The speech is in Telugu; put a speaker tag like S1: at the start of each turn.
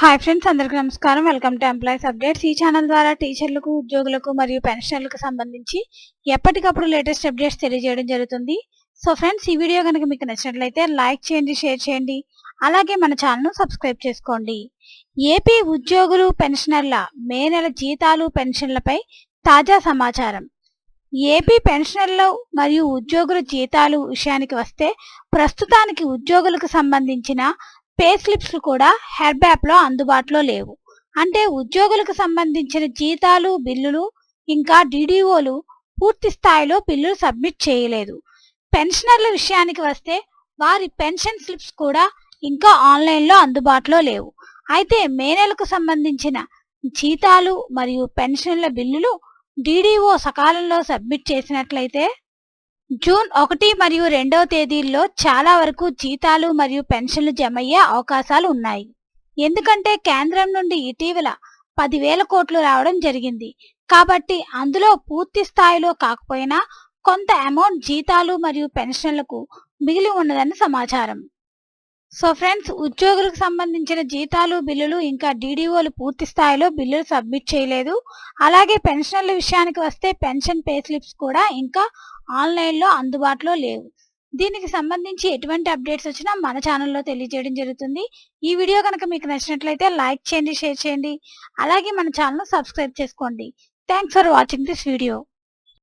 S1: హాయ్ ఫ్రెండ్స్ అందరికీ నమస్కారం. వెల్కమ్ టు ఎంప్లాయీస్ అప్డేట్స్ ఈ ఛానల్ ద్వారా టీచర్లకు ఉద్యోగులకు మరియు పెన్షనర్లకు సంబంధించి ఎప్పటికప్పుడు లేటెస్ట్ అప్డేట్స్ తెలియజేయడం జరుగుతుంది. సో ఫ్రెండ్స్ ఈ వీడియో కనుక మీకు నచ్చినట్లయితే లైక్ చేయండి షేర్ చేయండి. అలాగే మన ఛానల్ను సబ్స్క్రైబ్ చేసుకోండి. ఏపీ ఉద్యోగులు పెన్షనర్ల మే నెల జీతాలు పెన్షన్లపై తాజా సమాచారం. ఏపీ పెన్షనర్లు మరియు ఉద్యోగుల జీతాలు విషయానికి వస్తే ప్రస్తుతానికి ఉద్యోగులకు సంబంధించిన పే స్లిప్స్ కూడా హెర్బ్ యాప్లో అందుబాటులో లేవు. అంటే ఉద్యోగులకు సంబంధించిన జీతాలు బిల్లులు ఇంకా డిడిఓలు పూర్తి స్థాయిలో బిల్లులు సబ్మిట్ చేయలేదు. పెన్షనర్ల విషయానికి వస్తే వారి పెన్షన్ స్లిప్స్ కూడా ఇంకా ఆన్లైన్లో అందుబాటులో లేవు. అయితే మే నెలకు సంబంధించిన జీతాలు మరియు పెన్షన్ల బిల్లులు డిడిఓ సకాలంలో సబ్మిట్ చేసినట్లయితే జూన్ ఒకటి మరియు రెండవ తేదీల్లో చాలా వరకు జీతాలు మరియు పెన్షన్లు జమయ్యే అవకాశాలు ఉన్నాయి. ఎందుకంటే కేంద్రం నుండి ఇటీవల పదివేల కోట్లు రావడం జరిగింది. కాబట్టి అందులో పూర్తి స్థాయిలో కాకపోయినా కొంత అమౌంట్ జీతాలు మరియు పెన్షన్లకు మిగిలి ఉన్నదని సమాచారం. సో ఫ్రెండ్స్ ఉద్యోగులకు సంబంధించిన జీతాలు బిల్లులు ఇంకా డీడీఓలు పూర్తి స్థాయిలో బిల్లులు సబ్మిట్ చేయలేదు. అలాగే పెన్షన్ల విషయానికి వస్తే పెన్షన్ పే స్లిప్స్ కూడా ఇంకా ఆన్లైన్లో అందుబాటులో లేవు. దీనికి సంబంధించి ఎటువంటి అప్డేట్స్ వచ్చినా మన ఛానల్లో తెలియజేయడం జరుగుతుంది. ఈ వీడియో కనుక మీకు నచ్చినట్లయితే లైక్ చేయండి షేర్ చేయండి. అలాగే మన ఛానల్ సబ్స్క్రైబ్ చేసుకోండి. Thanks for watching this video.